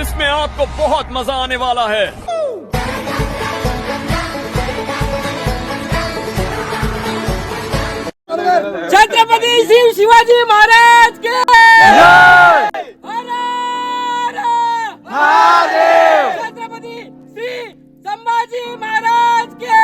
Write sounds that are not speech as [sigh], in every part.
इसमें आपको बहुत मजा आने वाला है। छत्रपती शिव शिवाजी महाराज के हर हर छत्रपती श्री संभाजी महाराज के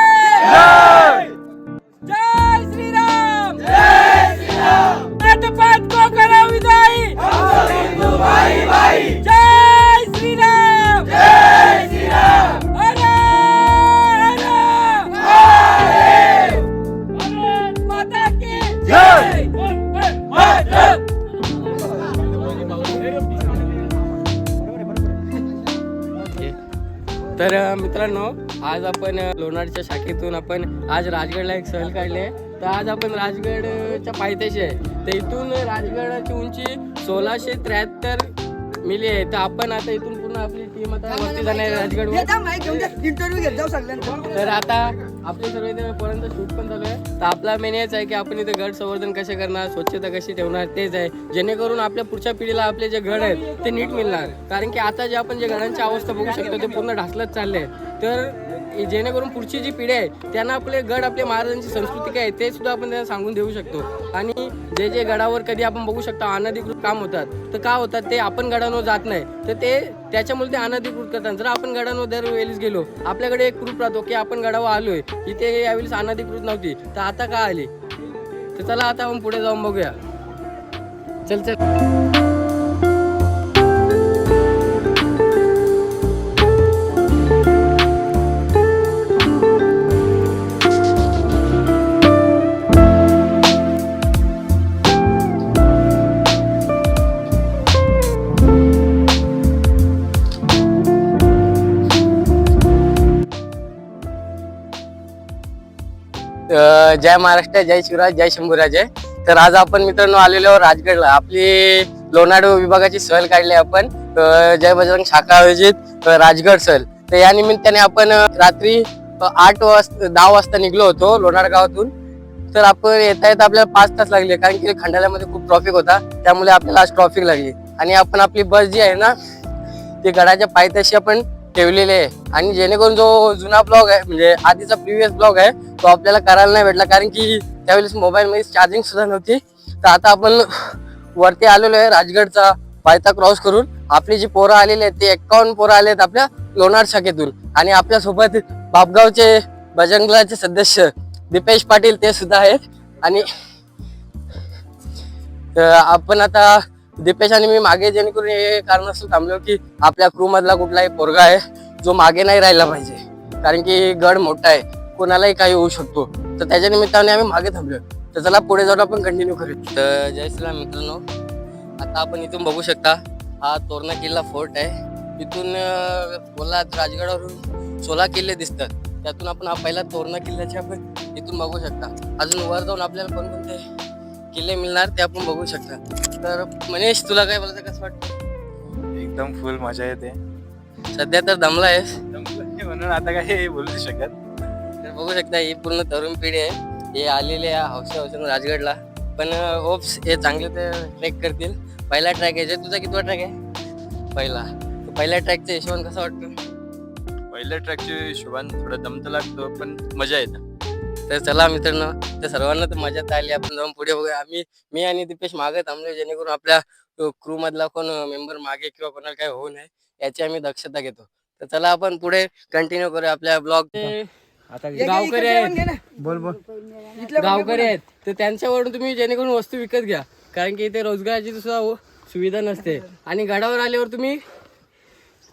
मित्रांनो आज आपण लोणारच्या शाखेतून आपण आज राजगडला एक सहल काढले तर आज आपण राजगडच्या पायथ्याशी आहे. तर इथून राजगडाची उंची सोळाशे त्र्याहत्तर मिली आहे. तर आपण आता इथून पूर्ण आपली राजगडवर इंटरव्ह्यू घेत जाऊ तर आता आपले सर्व इथे पर्यंत शूट पण चालू आहे. तर आपला मेन हेच आहे की आपण इथे गड संवर्धन कसे करणार स्वच्छता कशी ठेवणार तेच आहे. जेणेकरून आपल्या पुढच्या पिढीला आपले जे गड आहेत ते नीट मिळणार. कारण की आता जे आपण जे गडांची अवस्था बघू शकतो ते पूर्ण ढासलत चालले. तर जेणेकरून पुढची जी पिढी आहे त्यांना आपले गड आपले महाराजांची संस्कृती काय आहे ते सुद्धा आपण त्यांना सांगून देऊ शकतो. आणि जे जे गडावर कधी आपण बघू शकतो अनधिकृत काम होतात तर का होतात ते आपण गडांवर जात नाही. तर ते त्याच्यामुळे ते अनधिकृत करतात. जर आपण गडांवर दरवेळेस गेलो आपल्याकडे एक प्रूफ राहतो की आपण गडावर आलोय. इथे यावेळेस अनधिकृत नव्हती. तर आता का आली? तर चला आता आपण पुढे जाऊन बघूया. चल चल. जय महाराष्ट्र जय शिवराज जय शंभूराजे. तर आज आपण मित्रांनो आलेलो राजगडला. आपली लोणाडू विभागाची सहल काढली आपण. जय बजरंग शाखा आयोजित राजगड सहल. तर या निमित्ताने आपण रात्री आठ वाजता दहा वाजता निघलो होतो लोणाड गावातून. तर आपण येता येता आपल्याला पाच तास लागले कारण की खंडाळ्यामध्ये खूप ट्रॉफिक होता. त्यामुळे आपल्याला आज ट्रॉफिक लागली. आणि आपण आपली बस जी आहे ना ती गडाच्या पायथ्याशी आपण ठेवलेले आहे. आणि जेणेकरून जो जुना ब्लॉग आहे म्हणजे आधीचा प्रिव्हियस ब्लॉग आहे तो आपल्याला करायला नाही भेटला. कारण की त्यावेळेस मोबाईलमध्ये चार्जिंग सुद्धा नव्हती. तर आता आपण वरती आलेलो आहे राजगडचा पायथा क्रॉस करून. आपली जी पोरं आलेली आहेत ते एक्कावन्न पोरं आले आहेत आपल्या लोणार शाखेतून. आणि आपल्यासोबत बापगावचे बजरंगलाचे सदस्य दीपेश पाटील ते सुद्धा आहेत. आणि आपण आता दीपेश आणि मी मागे जेणेकरून हे कारण असं थांबलो की आपल्या क्रू मधला कुठलाही पोरगा आहे जो मागे नाही राहिला पाहिजे. कारण की गड मोठा आहे कोणालाही काही होऊ शकतो. तर त्याच्या निमित्ताने आम्ही मागे थांबलो तर चला पुढे जाऊन आपण कंटिन्यू करू तर जय श्रीराम मित्रांनो आता आपण इथून बघू शकता हा तोरणा किल्ला फोर्ट आहे. इथून अं, राजगडावरून सोळा किल्ले दिसतात. त्यातून आपण हा पहिला तोरणा किल्ल्याचे आपण इथून बघू शकता. अजून वर जाऊन आपल्याला कोणकोणते किल्ले मिळणार ते आपण बघू शकता. तर मनीष तुला काय बोलायचं कसं वाटतं? एकदम फुल मजा येते. सध्या तर दमला आहेस. म्हणून आता काही बोलू नाही शकत. तर बघू शकता ही पूर्ण तरुण पिढी आहे. हे आलेले आहे हौसे हौसेनं राजगडला. पण ओप्स हे चांगले ते ट्रेक करतील. पहिला ट्रॅक आहे. जे तुझा कितवा ट्रॅक आहे? पहिला. तर पहिल्या ट्रॅकचा हिशोबान कसा वाटतो? पहिल्या ट्रॅकच्या हिशोबान थोडं दम तर लागतो पण मजा येते. तर चला मित्रांनो तर सर्वांना तर मजा आली. आपण जाऊन पुढे बघूया. आम्ही मी आणि दीपेश मागे थांबलो जेणेकरून आपल्या क्रू मधला कोण मेंबर मागे किंवा कोणाला काही होऊ नये याची आम्ही दक्षता घेतो. तर चला आपण पुढे कंटिन्यू करूया आपल्या ब्लॉग गावकरी आहेत. बोल बोल. गावकरी आहेत. तर त्यांच्यावरून तुम्ही जेणेकरून वस्तू विकत घ्या. कारण की इथे रोजगाराची सुद्धा सुविधा नसते. आणि गडावर आल्यावर तुम्ही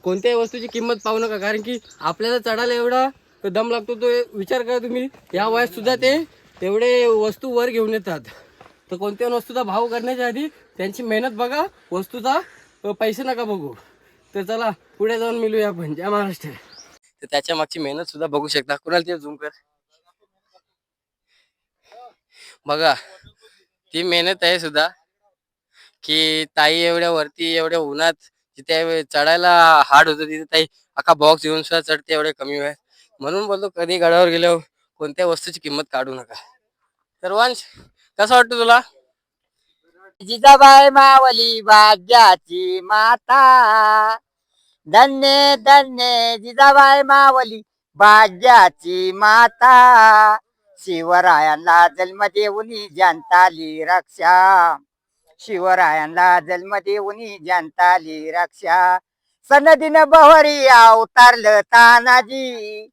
कोणत्याही वस्तूची किंमत पाहू नका. कारण की आपल्याला चढायला एवढा दम लागतो तो विचार करा तुम्ही. या वयात सुद्धा ते तेवढे वस्तू वर घेऊन येतात. तर कोणत्या वस्तूचा भाव करण्याच्या आधी त्यांची मेहनत बघा वस्तूचा पैसे नका बघू. तर चला पुढे जाऊन मिळूया आपण जय महाराष्ट्र. तर त्याच्या मागची मेहनत सुद्धा बघू शकता. कुणाला ते झूम कर? बघा ती मेहनत आहे सुद्धा की ताई एवढ्या वरती एवढ्या उन्हात जिथे चढायला हार्ड होतं तिथे ताई अख्खा बॉक्स येऊन सुद्धा चढते एवढे कमी वेळ म्हणून बोलतो कधी गडावर गेल्यावर कोणत्या वस्तूची किंमत काढू नका. तर वंश कसं वाटतं तुला? जिजाबाई मावली भाग्याची माता. धन्य धन्य जिजाबाई मावली भाग्याची माता. शिवरायांना जन्म देऊनी जनताली रक्षा. शिवरायांना जन्म देऊनी जनताली रक्षा. सनदिन बहरी अवतारलं तानाजी.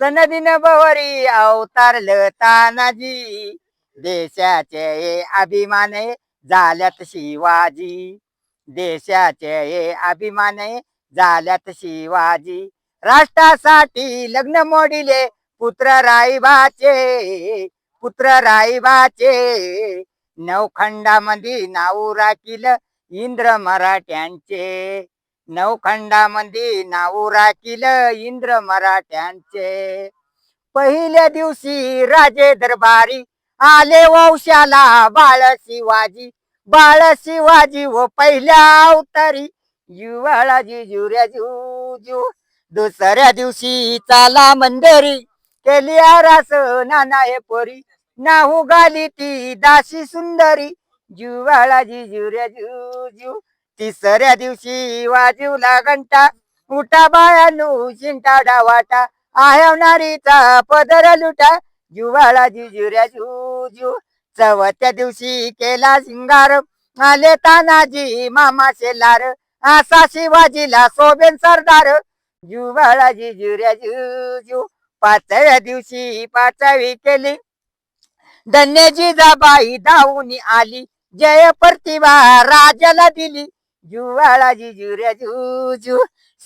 सनदीन बहरी अवतारल तानाजी. देशाचे अभिमान झाल्यात शिवाजी. देशाचे अभिमान झाल्यात शिवाजी. राष्ट्रासाठी लग्न मोडिले पुत्र राईबाचे पुत्र राईबाचे नवखंडामध्ये नाव राखील इंद्र मराठ्यांचे. नवखंडामध्ये नाव राखील इंद्र मराठ्यांचे. पहिल्या दिवशी राजे दरबारी आले वंशाला बाळ शिवाजी बाळ शिवाजी व पहिल्या अवतारी युवाळाजी जुऱ्या जू दुसऱ्या दिवशी चाला मंदरी केली आरास नाना हे पोरी. नाहू गाली ती दासी सुंदरी. जुवाळाजी जुऱ्या जू तिसऱ्या दिवशी वाजवला घंटा. उठा बायानू शिंटा डावाटा. आयवणारीचा पदर लुटा. जुवाळा जुजुऱ्या जुजू. चवथ्या दिवशी केला शिंगार आले तानाजी मामा शेलार. असा शिवाजीला सोबेन सरदार. जुवाळा जुऱ्या जुजू. पाचव्या दिवशी पाचवी केली. धन्य जिजाबाई धावून आली. जय प्रतिभा राजाला दिली. जुवाळाजी जुऱ्या जुजू.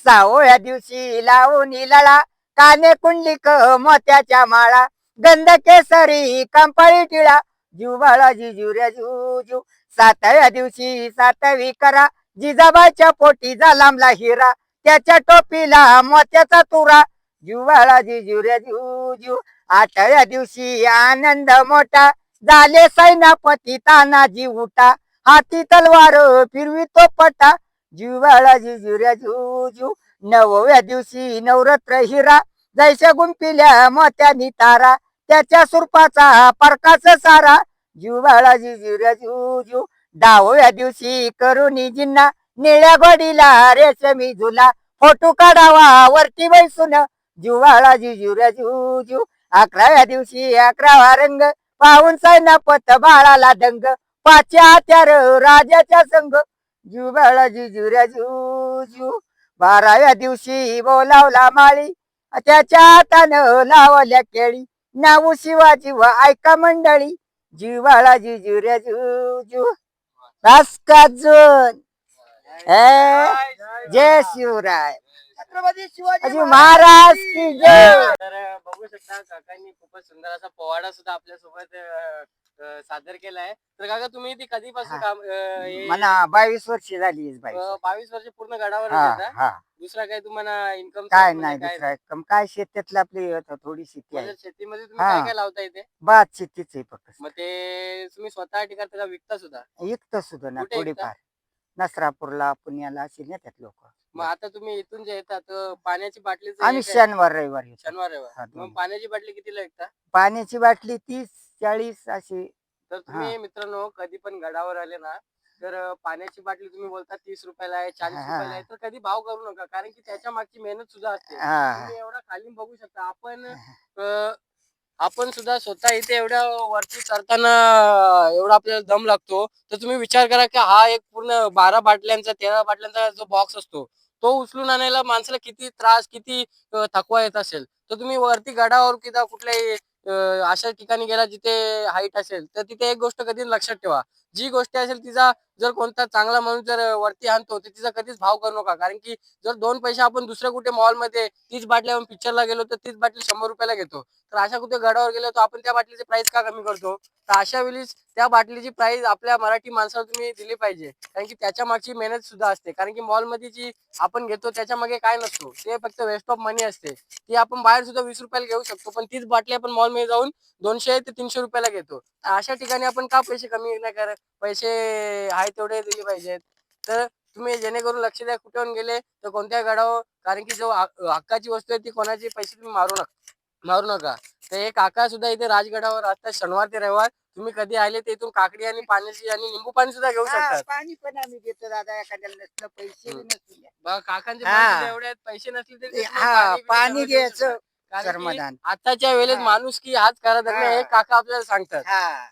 सावळ्या दिवशी लावून लळा काने कुंडलिक मोत्याच्या माळा. गंध केसरी कंपाळी टिळा. जुवाळाजी जुऱ्या जुजू. सातव्या दिवशी सातवी करा. जिजाबाईच्या पोटी जालामला हिरा. त्याच्या टोपीला मोत्याचा तुरा. जुवाळाजी जुऱ्या जुजू. आठव्या दिवशी आनंद मोठा. झाले सैनापती तानाजी उठा. हाती तलवार फिरवी तो पटा. जुवाळाजी जिजुऱ्या जू नवव्या दिवशी नवरात्र हिरा. जैसे गुंपिल्या मोत्यानी तारा त्याच्या सुरपाचा परकाच सारा. जुवाळाजी जिजुऱ्या जुजू दहाव्या दिवशी करुणी जिन्ना निळ्या गोडीला रेशमी झुला. फोटो काढावा वरती बैसून. जुवाळाजी जिजुऱ्या जू अकराव्या दिवशी अकरावा रंग. पाहून सैनापत बाळाला दंग. पाच्या हत्यार राजाच्या संग जुबाळाजी जुऱ्या जू बाराव्या दिवशी बोलावला माळी. त्याच्या हातानं लावल्या केळी. नाव शिवाजी व ऐका मंडळी. जिवाळाजी जुऱ्या जू रास्काजून जय शिवराय. छत्रपती शिवाजी महाराज की जय. बघू शकता. काकांनी खूपच सुंदर असा पोवाडा सुद्धा आपल्यासोबत सादर केलाय. तर काका तुम्ही ती कधीपासून. काम अ, हे, मला बावीस वर्ष झाली बाई. अ, बावीस वर्ष पूर्ण गडावर हा होता हा. दुसरा काही तुम्हाला इन्कम काय नाही दुसरा कम काय शेतातलं आपली आता थोडी शेती आहे. शेतीमध्ये तुम्ही हा. काय काय लावता इथे? भात शेतीच आहे फक्त. मग ते तुम्ही स्वतः ठिकाणी का विकता सुद्धा? विकत सुद्धा ना कुठे विकता? थोडीफार. नसरापूरला पुण्याला असे नेतात लोक. मग आता तुम्ही इथून जे येतात पाण्याची बाटली आम्ही शनिवार रविवार येतो. शनिवार हा, रविवार. मग पाण्याची बाटली कितीला विकता? पाण्याची बाटली तीस चाळीस अशी. तर तुम्ही मित्रांनो कधी पण गडावर आले ना तर अ, पाण्याची बाटली तुम्ही बोलता तीस रुपयाला आहे चाळीस हा. रुपयाला आहे तर कधी भाव करू नका कारण की त्याच्या मागची मेहनत सुद्धा असते. हा. तुम्ही एवढा खाली बघू शकता. आपण अ, आपण सुद्धा स्वतः इथे एवढ्या वरती चढताना एवढा आपल्याला दम लागतो. तर तुम्ही विचार करा की हा एक पूर्ण बारा बाटल्यांचा तेरा बाटल्यांचा जो बॉक्स असतो तो उचलून आणायला माणसाला किती त्रास किती थकवा येत असेल. तर तुम्ही वरती गडावर किंवा कुठल्याही अशा ठिकाणी गेला जिथे हाईट असेल तर तिथे एक गोष्ट कधी लक्षात ठेवा. जी गोष्ट असेल तिचा जर कोणता चांगला माणूस जर वरती आणतो तर तिचा कधीच भाव करू नका. कारण की जर दोन पैसे आपण दुसऱ्या कुठे मॉलमध्ये तीच बाटली आपण पिक्चरला गेलो तर तीच बाटली शंभर रुपयाला घेतो. तर अशा कुठे गडावर गेलो तर आपण त्या बाटलीची प्राइस का कमी करतो? तर अशा वेळीच त्या बाटलीची प्राइस आपल्या मराठी माणसाला तुम्ही दिली पाहिजे. कारण की त्याच्या मागची मेहनत सुद्धा असते. कारण की मॉलमध्ये जी आपण घेतो त्याच्यामागे काय नसतो. ते फक्त वेस्ट ऑफ मनी असते. ती आपण बाहेर सुद्धा वीस रुपयाला घेऊ शकतो पण तीच बाटली आपण मॉलमध्ये जाऊन दोनशे ते तीनशे रुपयाला घेतो. अशा ठिकाणी आपण का पैसे कमी नाही करत? पैसे आहे तेवढे दिले पाहिजेत तर तुम्ही जेणेकरून लक्ष द्या कुठे गेले तर कोणत्या गडावर कारण की जो हक्क- हक्काची वस्तू आहे ती कोणाचे पैसे तुम्ही मारू नका मारू नका तर हे काका सुद्धा इथे राजगडावर असतात शनिवार ते रविवार तुम्ही कधी आले तर इथून काकडी आणि पाण्याची आणि निंबू पाणी सुद्धा घेऊ हा, शकतात पाणी पण आम्ही देतो दादा एखाद्याला नसलं पैसे हम्म. बघा, काकांचे हा. पण सुद्धा एवढे आहेत, पैसे नसले तरी ते तुम्हाला हा पाणी घ्यायचं. कारण की आताच्या वेळेस हा. माणूस की हाच करा हा. हे काका आपल्याला सांगतात हा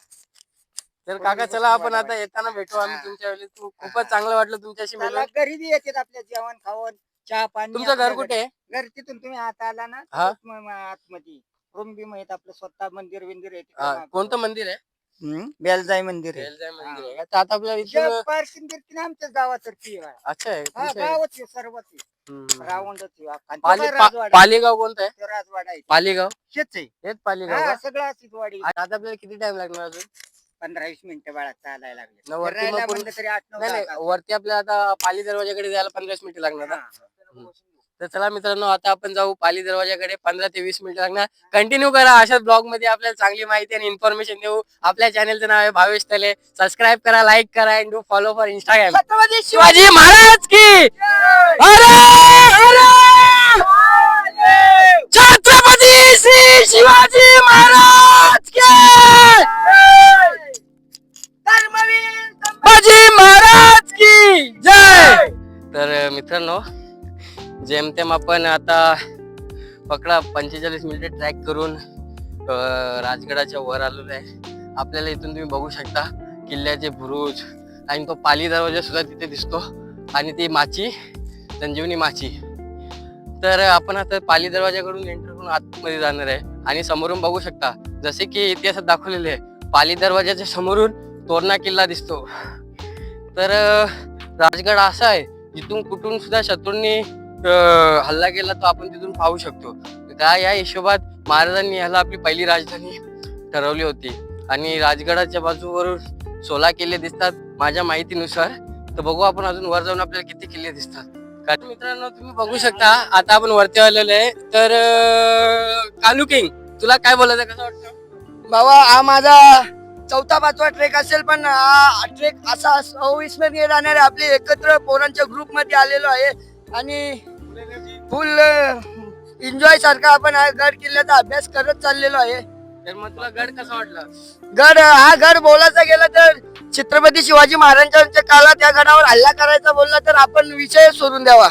तर काका चला आपण. आता येताना भेटू आम्ही. तुमच्या वेळेस तू-. खूपच चांगलं वाटलं तुमच्याशी त्याला मिळून घरी बी येतात आपल्या जेवण खावण चहा पाणी तुमचं घर आपल्या कुठे आहे घरी. तिथून तुम्ही आत आला ना हा. आतमध्ये रूम बी माहीत आपलं स्वतः मंदिर बिंदिर हा, मागं. कोणतं मंदिर आहे बेलजाई मंदिर आहे बेलजाई मंदिर आहे का? तर आता आपल्याला इथून पार्किंग बिर्किंग आमच्याच गावातर्फी आहे अच्छा आहे हा. गावच आहे सर्वच आहे हम्म. रावंडच आहे आणि तो पाली काय पा- राजवाडा पालीगाव कोणतं आहे तो राजवाडा आहे पालीगाव शेच आहे हेच पालीगाव हा? सगळं अशीच वाडी आता आपल्याला किती टाइम लागणार अजून पंधरा वीस मिनिटं बाळा चालायला लागले. वरती मग म्हणलं तरी आठ नऊ नाही दहा नाही तास. वरती आपल्याला आता पाली दरवाजाकडे जायला पंधरा मिनिटं लागणार ना? हा. तर चला मित्रांनो आता आपण जाऊ पाली दरवाजाकडे. पंधरा ते वीस मिनिटं लागणार. कंटिन्यू करा. अशाच ब्लॉगमध्ये आपल्याला चांगली माहिती आणि इन्फॉर्मेशन देऊ. आपल्या चॅनलचं नाव आहे भावेश तले. सबस्क्राईब करा लाईक करा and do follow for Instagram Chhatrapati Shivaji Maharaj की! अरे अरे! छत्रपती श्री शिवाजी महाराज के! संभाजी महाराज की जय! तर मित्रांनो जेमतेम आपण आता पकडा पंचेचाळीस मिनिटे ट्रॅक करून राजगडाच्या वर आलेलो आहे. आपल्याला इथून तुम्ही बघू शकता किल्ल्याचे बुरुज आणि तो पाली दरवाजा सुद्धा तिथे दिसतो आणि ती माची संजीवनी माची. तर आपण आता पाली दरवाजाकडून एंटर करून आतमध्ये जाणार आहे आणि समोरून बघू शकता जसे की इतिहासात दाखवलेले आहे पाली दरवाजाच्या समोरून तोरणा किल्ला दिसतो. तर राजगड असा आहे जिथून कुठून सुद्धा शत्रूंनी हल्ला केला तो आपण तिथून पाहू शकतो. का या हिशोबात महाराजांनी ह्याला आपली पहिली राजधानी ठरवली होती. आणि राजगडाच्या बाजूवरून सोळा किल्ले दिसतात माझ्या माहितीनुसार. तर बघू आपण अजून वर जाऊन आपल्याला किती किल्ले दिसतात. मित्रांनो तुम्ही बघू शकता आता आपण वरती आलेलो आहे. तर कालू किंग तुला काय बोलायचं कसं वाटतं? बाबा हा माझा चौथा पाचवा ट्रेक असेल पण हा ट्रेक असा अविस्मरणीय राहणार आहे. आपले एकत्र पोरांच्या ग्रुपमध्ये आलेलो आहे. आणि फुल एन्जॉय सारखा आपण हा गड किल्ल्याचा अभ्यास करत चाललेलो आहे. तर मग तुला गड कसा वाटला? गड हा गड बोलायचा गेला तर छत्रपती शिवाजी महाराजांच्या काळात या गडावर हल्ला करायचा बोलला तर आपण विषय सोडून द्यावा.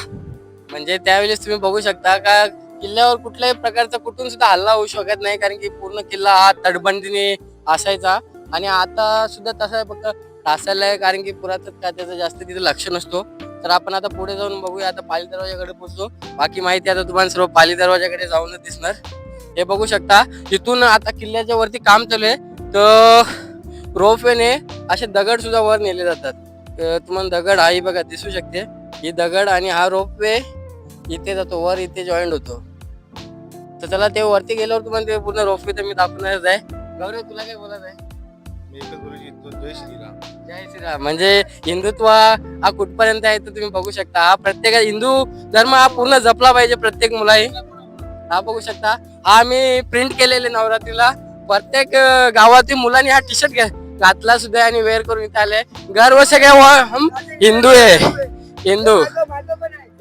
म्हणजे त्यावेळेस तुम्ही बघू शकता का किल्ल्यावर कुठल्याही प्रकारचा कुठून सुद्धा हल्ला होऊ शकत नाही कारण की पूर्ण किल्ला हा तटबंदीने असायचा. आणि आता सुद्धा तसं आहे फक्त टासायला आहे कारण की पुरातन काय त्याचं जास्त तिथे लक्ष नसतो. तर आपण आता पुढे जाऊन बघूया आता पाली दरवाजाकडे पोहोचतो बाकी माहिती आता तुम्हाला सर्व पाली दरवाजाकडे जाऊनच दिसणार. हे बघू शकता तिथून आता किल्ल्याच्या वरती काम चालू आहे. तर रोपवेने असे दगड सुद्धा वर नेले जातात. तुम्हाला दगड हाही बघा दिसू शकते. ही दगड आणि हा रोपवे इथे जातो वर इथे जॉईंट होतो. तर चला ते वरती गेल्यावर तुम्हाला ते पूर्ण रोपवे तर मी दाखवणारच आहे. गौरव तुला काय बोलत आहे? जय श्रीराम. जय श्रीराम. म्हणजे हिंदुत्व हा कुठपर्यंत आहे तर तुम्ही बघू शकता. हा प्रत्येक हिंदू धर्म हा पूर्ण जपला पाहिजे प्रत्येक मुलाही हा बघू शकता. हा आम्ही प्रिंट केलेले नवरात्रीला. प्रत्येक गावातील मुलांनी हा टी शर्ट घातला सुद्धा आणि वेअर करून इथे आले. गर्व सगळे हम हिंदू आहे. हिंदू.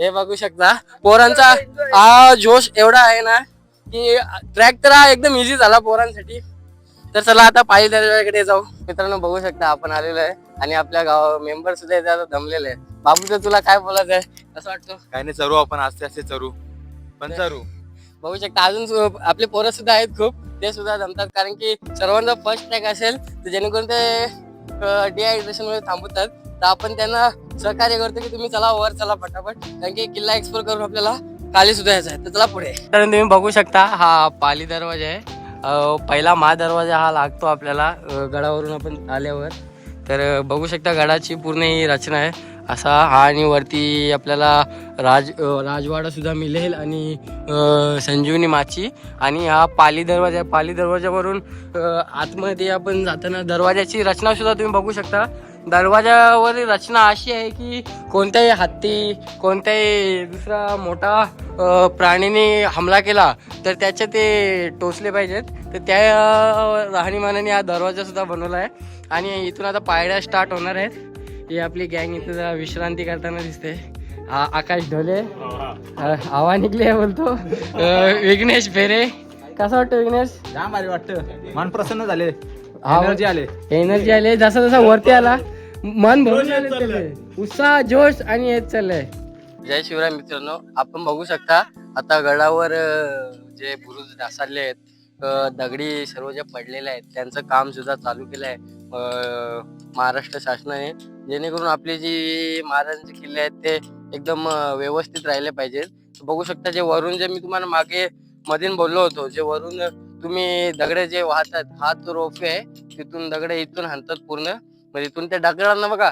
हे बघू शकता. पोरांचा हा जोश एवढा आहे ना की ट्रॅक तर हा एकदम इझी झाला पोरांसाठी. तर चला आता पायी दर्जाकडे जाऊ. मित्रांनो बघू शकता आपण आलेलो आहे आणि आपल्या गाव मेंबर सुद्धा इथे आता दमलेले आहे बाबू तर तुला काय बोलायचं आहे? असं वाटतं? काय नाही चरू आपण. आस्ते आस्ते चरू. पण चरू. बघू शकता अजून सु- आपले पोरं सुद्धा आहेत खूप. ते सुद्धा जमतात कारण की सर्वांचा फर्स्ट ट्रॅक असेल तर जेणेकरून ते डिहायड्रेशनमध्ये थांबवतात. तर आपण त्यांना सहकार्य करतो की तुम्ही चला वर चला पटापट. कारण की किल्ला एक्सप्लोर करून आपल्याला खाली सुद्धा यायचं आहे. तर चला पुढे. तर तुम्ही बघू शकता हा पाली दरवाजा आहे. पहिला महादरवाजा हा लागतो आपल्याला गडावरून आपण आल्यावर. तर बघू शकता गडाची पूर्ण ही रचना आहे. असा हा आणि वरती आपल्याला राज राजवाडासुद्धा मिळेल आणि संजीवनी माची. आणि हा पाली दरवाजा पाली दरवाजावरून आतमध्ये आपण जाताना दरवाजाची रचनासुद्धा तुम्ही बघू शकता. दरवाजावरील रचना अशी आहे की कोणत्याही हत्ती कोणत्याही दुसरा मोठा प्राणीने हमला केला तर त्याचे ते टोचले पाहिजेत. तर त्या राहणीमानाने हा दरवाजा सुद्धा बनवला आहे. आणि इथून आता पायऱ्या स्टार्ट होणार आहेत. ही आपली गँग इथे जरा विश्रांती करताना दिसते. आ- आकाश ढोले. आवा निघले बोलतो. विघ्नेश फेरे. कसं वाटतं विघ्नेश? जाम भारी वाटतं. मन प्रसन्न झाले. एनर्जी आले. एनर्जी आले. जसा जसा वरती आला मन भरून. उत्साह जोश आणि हेच चाललंय. जय शिवराय मित्रांनो. आपण बघू शकता आता गडावर जे बुरुज ढासारले आहेत दगडी सर्व जे पडलेले आहेत त्यांचं काम सुद्धा चालू केलं आहे महाराष्ट्र शासनाने जेणेकरून आपली जी महाराजांचे किल्ले आहेत ते एकदम व्यवस्थित राहिले पाहिजेत. बघू शकता जे वरून जे मी तुम्हाला मागे मधीन बोललो होतो जे वरून तुम्ही दगडे जे वाहतात हा तो रोपे आहे तिथून दगडे इथून हाणतात पूर्ण. मग इथून त्या दगडांना बघा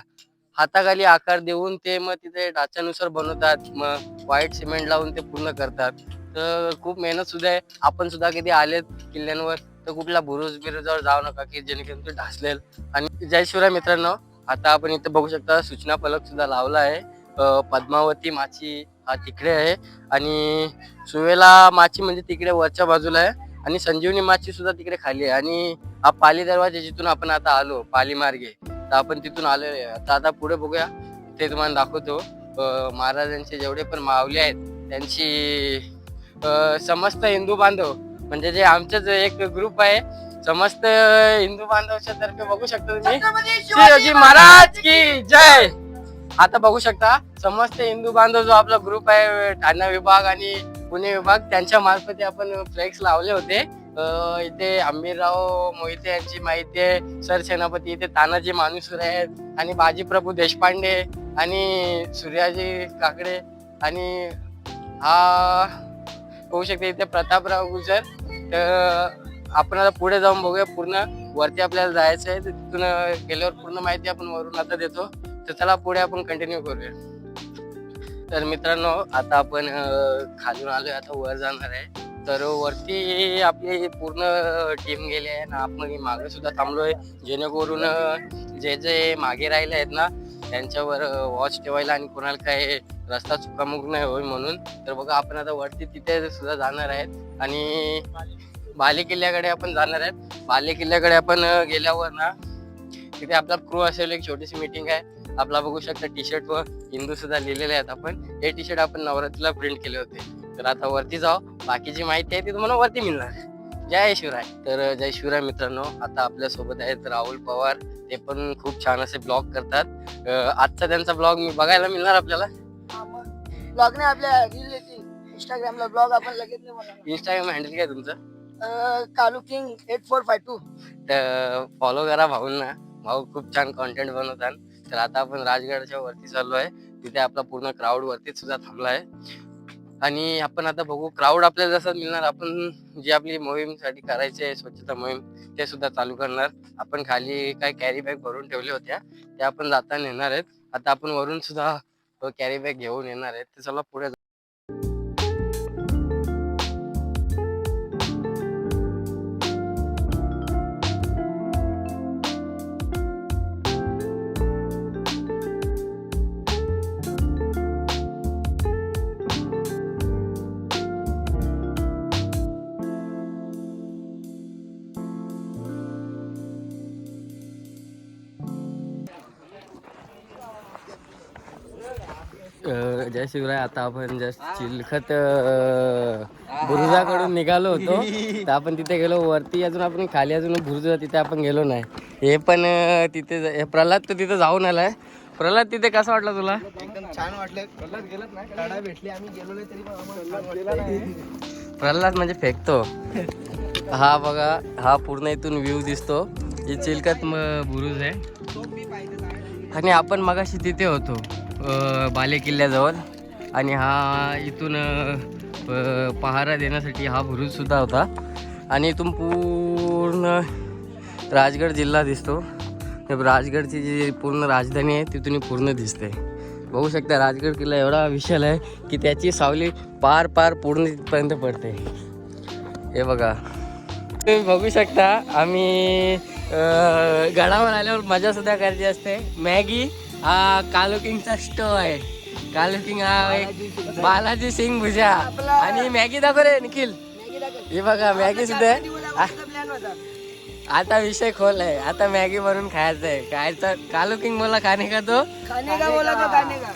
हाताखाली आकार देऊन ते मग तिथे ढाच्यानुसार बनवतात मग व्हाईट सिमेंट लावून ते पूर्ण करतात. तर खूप मेहनत सुद्धा आहे. आपण सुद्धा कधी आलेत किल्ल्यांवर तर कुठला बुरुज बिरुजावर जाऊ नका की जेणेकरून ते ढासलेल. आणि जय शिवराय मित्रांनो आता आपण इथे बघू शकता सूचना फलक सुद्धा लावला आहे. पद्मावती माची हा तिकडे आहे. आणि सुवेला माची म्हणजे तिकडे वरच्या बाजूला आहे. आणि संजीवनी माची सुद्धा तिकडे खाली आहे. आणि हा पाली दरवाजा जिथून आपण आता आलो पाली मार्गे. तर आपण तिथून आलेलो आहे. आता आता पुढे बघूया. ते तुम्हाला दाखवतो. महाराजांचे जेवढे पण माऊली आहेत त्यांची समस्त हिंदू बांधव म्हणजे जे आमचंच एक ग्रुप आहे समस्त हिंदू बांधवच्या तर्फे बघू शकता तुम्ही. शिवाजी महाराज की जय! आता बघू शकता समस्त हिंदू बांधव जो आपला ग्रुप आहे ठाणा विभाग आणि पुणे विभाग त्यांच्या मार्फत आपण फ्लेक्स लावले होते. इथे आंबीरराव मोहिते यांची माहिती आहे. सर सेनापती इथे तानाजी मानुसुर आहेत आणि बाजीप्रभू देशपांडे आणि सूर्याजी काकडे आणि हा होऊ शकते इथे प्रतापराव गुजर. तर आपण आता पुढे जाऊन बघूया पूर्ण वरती आपल्याला जायचं आहे. तर तिथून गेल्यावर पूर्ण माहिती आपण वरून आता देतो. तर चला पुढे आपण कंटिन्यू करूया. तर मित्रांनो आता आपण खालून आलोय. आता वर जाणार आहे. तर वरती आपली पूर्ण टीम गेली आहे ना आपण मागे सुद्धा थांबलोय. जेणेकरून जे जे मागे राहिले आहेत ना त्यांच्यावर वॉच ठेवायला आणि कोणाला काय रस्ता चुकामुक नाही होईल म्हणून. तर बघा आपण आता वरती तिथे सुद्धा जाणार आहेत. आणि बाले किल्ल्याकडे आपण जाणार आहेत. बाले किल्ल्याकडे आपण गेल्यावर ना तिथे आपला क्रू असेल एक छोटीशी मीटिंग आहे. आपला बघू शकता टी शर्ट व हिंदू सुद्धा लिहिलेले आहेत आपण. हे टी शर्ट आपण नवरात्रीला प्रिंट केले होते. तर आता वरती जाऊ. बाकीची माहिती आहे ती तुम्हाला वरती मिळणार. जय शिवराय. तर जय शिवराय मित्रांनो. आता आपल्यासोबत आहेत राहुल पवार. ते पण खूप छान असे ब्लॉग करतात. आजचा त्यांचा ब्लॉग मी बघायला मिळणार आपल्याला? ब्लॉगने आपल्या रील येतील इंस्टाग्रामला ब्लॉग आपण लगेच नाही. इंस्टाग्राम हँडल काय तुमचं? Kalu king eight four five two तर फॉलो करा भाऊंना. भाऊ खूप छान कॉन्टेंट बनवतात. तर आता आपण राजगडच्या वरती चाललो आहे तिथे आपला पूर्ण क्राऊड वरती सुद्धा थांबला आहे आणि आपण आता बघू क्राऊड आपल्याला जसं मिळणार आपण जी आपली मोहीमसाठी करायची आहे स्वच्छता मोहीम ते सुद्धा चालू करणार. आपण खाली काय कॅरी बॅग भरून ठेवल्या होत्या त्या आपण जाता येणार आहेत. आता आपण वरून सुद्धा कॅरी बॅग घेऊन येणार आहेत. तर चला पुढे जय शिवराय आता आपण जस्ट चिलखत बुरुजाकडून निघालो होतो तर आपण तिथे गेलो. वरती अजून आपण खाली अजून बुरुज तिथे आपण गेलो नाही. हे पण तिथे प्रल्हाद तर तिथे जाऊन आलाय. प्रल्हाद तिथे कसं वाटलं तुला? प्रल्हाद म्हणजे फेकतो. हा बघा हा पूर्ण इथून व्ह्यू दिसतो. ही चिलखत बुरुज आहे. आणि आपण मगाशी तिथे होतो. बाले किल्ल्याजवळ आणि हा इथून पहारा देण्यासाठी हा बुरुजसुद्धा होता. आणि इथून पूर्ण राजगड जिल्हा दिसतो. राजगडची जी पूर्ण राजधानी आहे तिथून पूर्ण दिसते बघू शकता राजगड किल्ला एवढा विशाल आहे की त्याची सावली पार पार पूर्ण तिथपर्यंत पडते. हे बघा. तुम्ही बघू शकता आम्ही गडावर आल्यावर मजा सुद्धा करायची असते. मॅगी हा कालो किंगचा स्टो आहे. कालो किंग हा एक बालाजी सिंग भुजा. आणि मॅगी दाखव रे निखिल हे बघा मॅगी सुद्धा आता विषय खोल आहे. आता मॅगी बनवून खायचं आहे. काय तर कालो किंग मला खाणे का तो? खाने का बोला तो खाने का?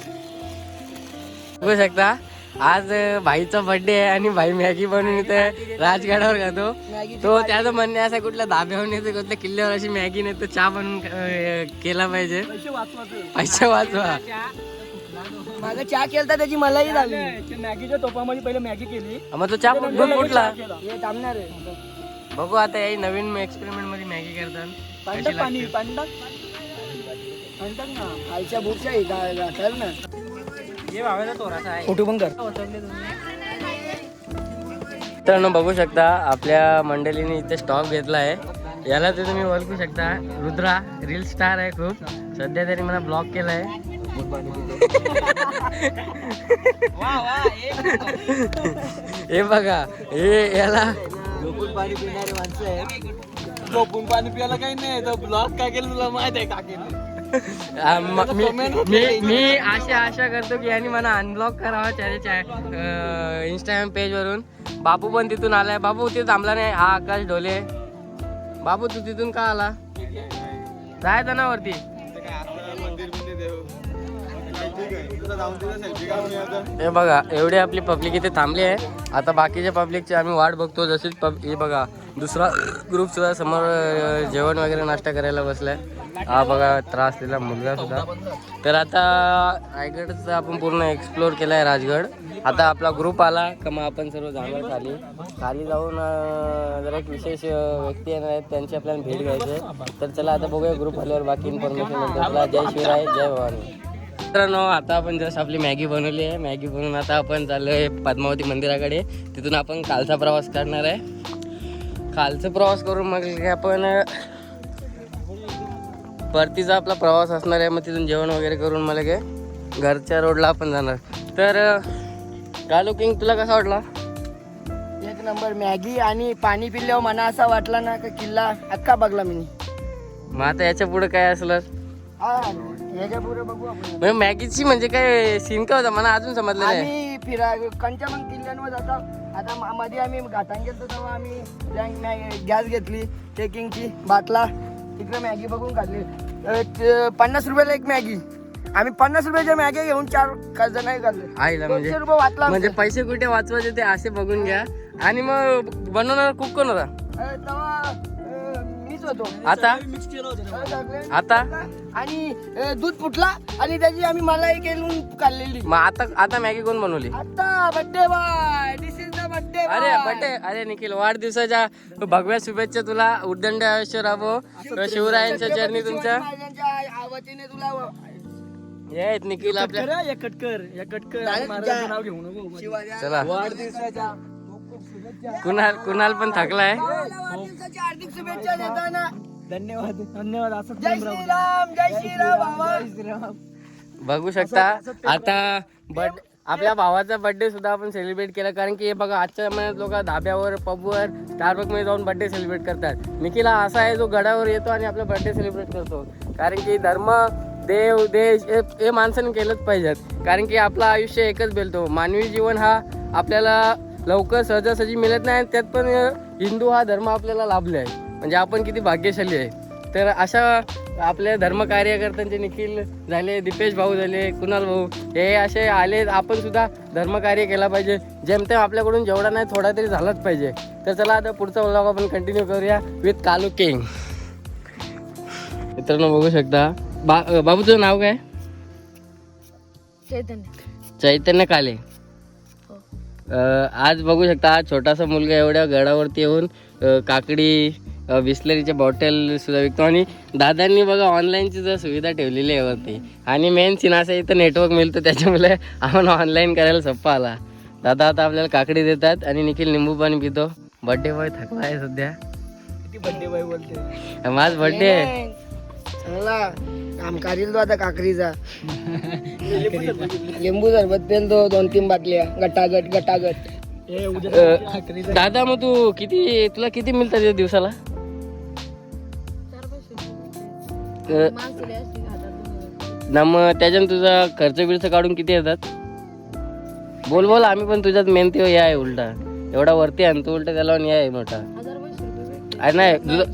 बघू शकता? आज भाईचा बर्थडे आहे आणि भाई मॅगी बनवून इथे राजगडावर खातो. तो त्याचं म्हणणे असं कुठल्या धाब्यावर नाही कुठल्या किल्ल्यावर अशी मॅगी नाही तर चहा बनवून केला पाहिजे. पैसे वाचवा मागं चहा केलता त्याची मलाही झाली. मॅगीच्या टोपामध्ये पहिले मॅगी केली. मग तो चहा फुटला थांबणार आहे. बघू आता याही नवीन एक्सपेरिमेंटमध्ये मॅगी करतात. पाणी पाणी ना. खालच्या कर ना. फोटो पण कर. मित्रांनो बघू शकता आपल्या मंडळीने इथे स्टॉक घेतला आहे याला तर तुम्ही ओळखू शकता. रुद्रा रील स्टार आहे खूप. सध्या तरी मला ब्लॉक केला आहे हे बघा हे याला झोपून पाणी पिणारे माणसं आहे झोपून पाणी पियाला काही नाही तर ब्लॉग काय केलं तुला माहीत आहे का केलं? [laughs] मी मी- मी आशा आशा करतो की यांनी मला अनब्लॉक करावा त्याच्या इंस्टाग्राम पेजवरून बापू बाबू पण तिथून आलाय. बाबू तिथे थांबला नाही. हा आकाश ढोले. बाबू तू तिथून का आला? जायचं ना वरती हे बघा एवढी आपली पब्लिक इथे थांबली आहे. आता बाकीच्या पब्लिकची आम्ही वाट बघतो. जशीच पब हे बघा. दुसरा ग्रुप सुद्धा समोर जेवण वगैरे नाश्ता करायला बसलाय. हा बघा त्रास दिला मुलगा सुद्धा. तर आता रायगडचं आपण पूर्ण एक्सप्लोर केला आहे राजगड. आता आपला ग्रुप आला का मग आपण सर्व जाणार खाली. खाली जाऊन जरा एक विशेष व्यक्ती येणार आहेत त्यांची आपल्याला भेट घ्यायची आहे. तर चला आता बघूया ग्रुप आल्यावर बाकी इन्फॉर्मेशन नंतर. जय शिवराय जय भवानी. मित्रांनो आता आपण जस्ट आपली मॅगी बनवली आहे. मॅगी बनवून आता आपण चाललोय पद्मावती मंदिराकडे. तिथून आपण कालचा प्रवास करणार आहे. कालचा प्रवास करून मग आपण परतीचा आपला प्रवास असणार आहे मग तिथून जेवण वगैरे करून मला काय घरच्या रोडला आपण जाणार. तर कालू किंग तुला कसा वाटला? एक नंबर मॅगी आणि पाणी पिल्यावर मना असा वाटला ना का किल्ला अख्खा बघला मी. मग आता याच्यापुढे काय असलं? पुढे बघू आपण. म्हणजे मॅगीची म्हणजे काय सीन काय होता? मला अजून समजलं नाही. फिरा कंच्या मग किल्ल्यांवर जातो. आता म- मध्ये आम्ही घाटांग गेलो तेव्हा आम्ही गॅस घेतली टेकिंगची बाटला तिकडे मॅगी बघून काढली पन्नास रुपयाला एक मॅगी. आम्ही पन्नास रुपयाच्या मॅगी घेऊन चार जण काढले आईला म्हणजे दोनशे रुपये वाटला म्हणजे पैसे कुठे वाचवायचे ते असे बघून घ्या. आणि मग बनवणार कुक कोण होता? तेव्हा मीच होतो. आता? मिक्स केलं होतं अ, सगळे आता? आणि दूध फुटला आणि त्याची आम्ही मलाई केलून काढलेली मग आता आता मॅगी कोण बनवली? आता birthday bye this is birthday अरे बड्डे अरे निखिल वाढदिवसाच्या भगव्या शुभेच्छा तुला. उद्दंड आयुष्य राबो. शिवरायांच्या चरणी तुमच्या. आवतीने तुला आहेत निखिल आपल्या. या कटकर या कटकर झालं महाराजांचं तुझ्या- नाव घेऊ नको शिवाजी. चला. वाढदिवसाच्या कुणाल कुणाल पण थकलाय. वाढदिवसाच्या हार्दिक शुभेच्छा देताना. धन्यवाद. धन्यवाद असं जय श्रीराम जय श्रीराम बाबा. श्रीराम बघू शकता. आता बड आपल्या भावाचा बर्थडे सुद्धा आपण सेलिब्रेट केला. कारण की हे बघा आजच्या महिन्यात लोक धाब्यावर पबवर स्टारबकमध्ये जाऊन बर्थडे सेलिब्रेट करतात. निखिल असा आहे जो गडावर येतो आणि आपला बर्थडे सेलिब्रेट करतो. कारण की धर्म देव देश हे हे माणसाने केलंच पाहिजेत. कारण की आपलं आयुष्य एकच बेलतो. मानवी जीवन हा आपल्याला लवकर सहजासहजी मिळत नाही आणि त्यात पण हिंदू हा धर्म आपल्याला लाभले आहे म्हणजे आपण किती भाग्यशाली आहे. तर अशा आपल्या धर्म कार्यकर्त्यांचे निखिल झाले दीपेश भाऊ झाले कुणाल भाऊ हे असे आले आपण सुद्धा धर्मकार्य केला पाहिजे. जेमतेम आपल्याकडून जेवढा नाही थोडा तरी झालाच पाहिजे. तर चला आता पुढचा व्लॉग आपण कंटिन्यू करूया विथ कालू किंग मित्रांनो बघू शकता. बा बाबू तुझं नाव काय? चैतन्य. काले. अं, आज बघू शकता आज छोटासा मुलगा एवढ्या गडावरती येऊन काकडी बिस्लरीच्या बॉटल सुद्धा विकतो. आणि दादांनी बघा ऑनलाईनची जर सुविधा ठेवलेली आहे वरती. आणि मेन सीन असं इथं नेटवर्क मिळतं त्याच्यामुळे आम्हाला ऑनलाईन करायला सोप्पा आला. दादा आता आपल्याला काकडी देतात आणि निखिल निंबू पाणी पितो. बड्डे बॉय थकला आहे सध्या. किती बड्डे बाय बोलते? माझ बड्डे आहे. चांगला. काम करील तो आता काकरीचा लिंबू [laughs] सरबत पेल तो दोन तीन बाटल्या. गटागट गटागट. दादा मग तू किती तुला किती मिळतात दिवसाला? अं, ना मग त्याच्यानं तुझा खर्च बिर्च काढून किती येतात? बोल बोल आम्ही पण तुझ्यात मेहनती या आहे उलटा. एवढा वरती आणतो उलटा त्याला या आहे मोठा. अरे नाही तुझं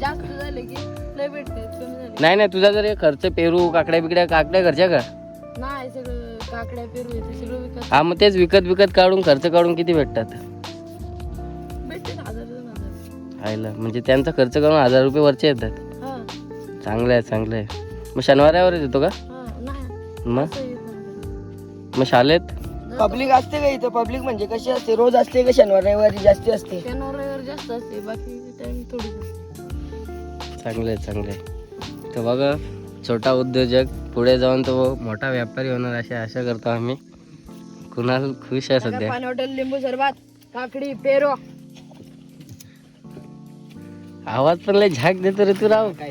नाही नाही तुझा जर खर्च पेरू काकड्या बिकड्या काकड्या घरच्या का? हा मग तेच विकत विकत काढून खर्च काढून किती भेटतात? म्हणजे त्यांचा खर्च करून हजार रुपये वरचे येतात. चांगलं आहे चांगलं आहे. मग शनिवारावरच येतो का? हा नाही. मग. मग शाळेत? पब्लिक असते का इथं? पब्लिक म्हणजे कशी असते? रोज असते का शनिवार रविवारी जास्ती असते? शनिवार रविवार जास्त असते. बाकी टाइम थोडी. चांगलं आहे चांगलं आहे. तर बघा छोटा उद्योजक पुढे जाऊन तो मोठा व्यापारी होणार अशी आशा करतो आम्ही. कुणाल खुश आहे सध्या? हॉटेल लिंबू सरबत काकडी पेरो. आवाज पण लय झाक देतो रे तू राव. काय